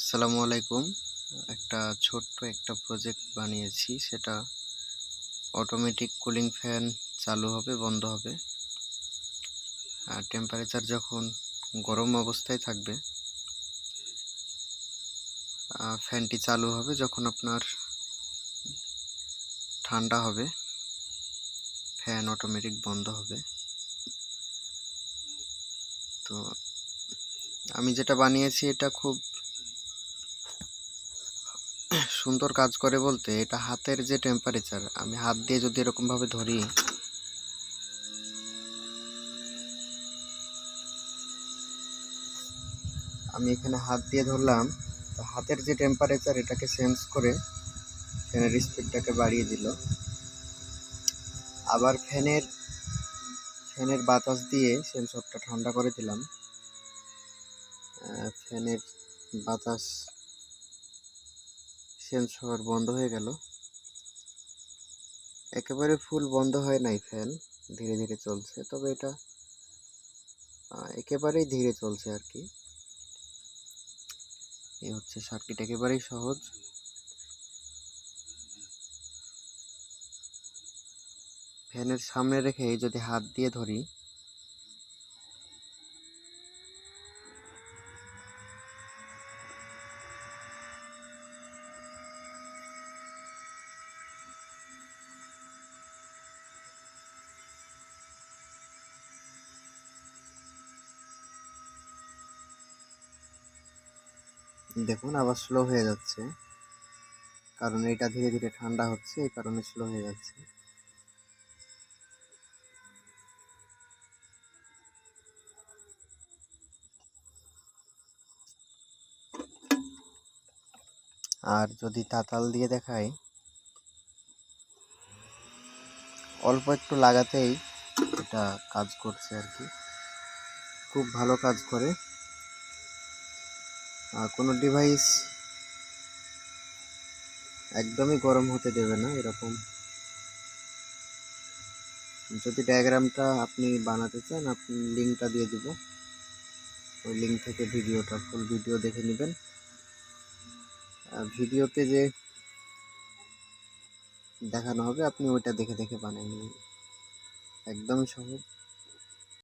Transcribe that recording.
আসসালামু আলাইকুম। একটা ছোট্ট একটা প্রজেক্ট বানিয়েছি, সেটা অটোমেটিক কুলিং ফ্যান চালু হবে, বন্ধ হবে। আর টেম্পারেচার যখন গরম অবস্থায় থাকবে ফ্যানটি চালু হবে যখন আপনার ঠান্ডা হবে ফ্যান অটোমেটিক বন্ধ হবে। তো আমি যেটা বানিয়েছি, এটা খুব সুন্দর কাজ করে বলতে এটা হাতের যে টেম্পারেচার আমি হাত দিয়ে যদি এরকম ভাবে ধরি। আমি এখানে হাত দিয়ে ধরলাম, তো হাতের যে টেম্পারেচার এটাকে সেন্স করে ফ্যানের স্পিডটাকে বাড়িয়ে দিল। আবার ফ্যানের ফ্যানের বাতাস দিয়ে সেন্সরটা ঠান্ডা করে দিলাম। ফ্যানের বাতাস সেন্সর বন্ধ হয়ে গেল। একেবারে ফুল বন্ধ হয় নাই ফ্যান ধীরে ধীরে চলছে। তবে এটা একেবারেই ধীরে চলছে আর কি। এই হচ্ছে সার্কিট একেবারেই সহজ। ফ্যানের সামনে রেখে যদি হাত দিয়ে ধরি দেখুন, আবার স্লো হয়ে যাচ্ছে। কারণ এটা ধীরে ধীরে ঠান্ডা হচ্ছে, এই কারণে স্লো হয়ে যাচ্ছে। আর যদি তাতাল দিয়ে দেখাই, অল্প একটু লাগাতেই এটা কাজ করছে আর কি। খুব ভালো কাজ করে। কোনো ডিভাইস একদমই গরম হতে দেবে না এরকম। যদি ডায়াগ্রামটা আপনি বানাতে চান, আপনি লিঙ্কটা দিয়ে দিব। ওই লিঙ্ক থেকে ভিডিওটা ফুল ভিডিও দেখে নেবেন। ভিডিওতে যে দেখানো হবে, আপনি ওইটা দেখে দেখে বানিয়ে নেবেন। একদমই সহজ।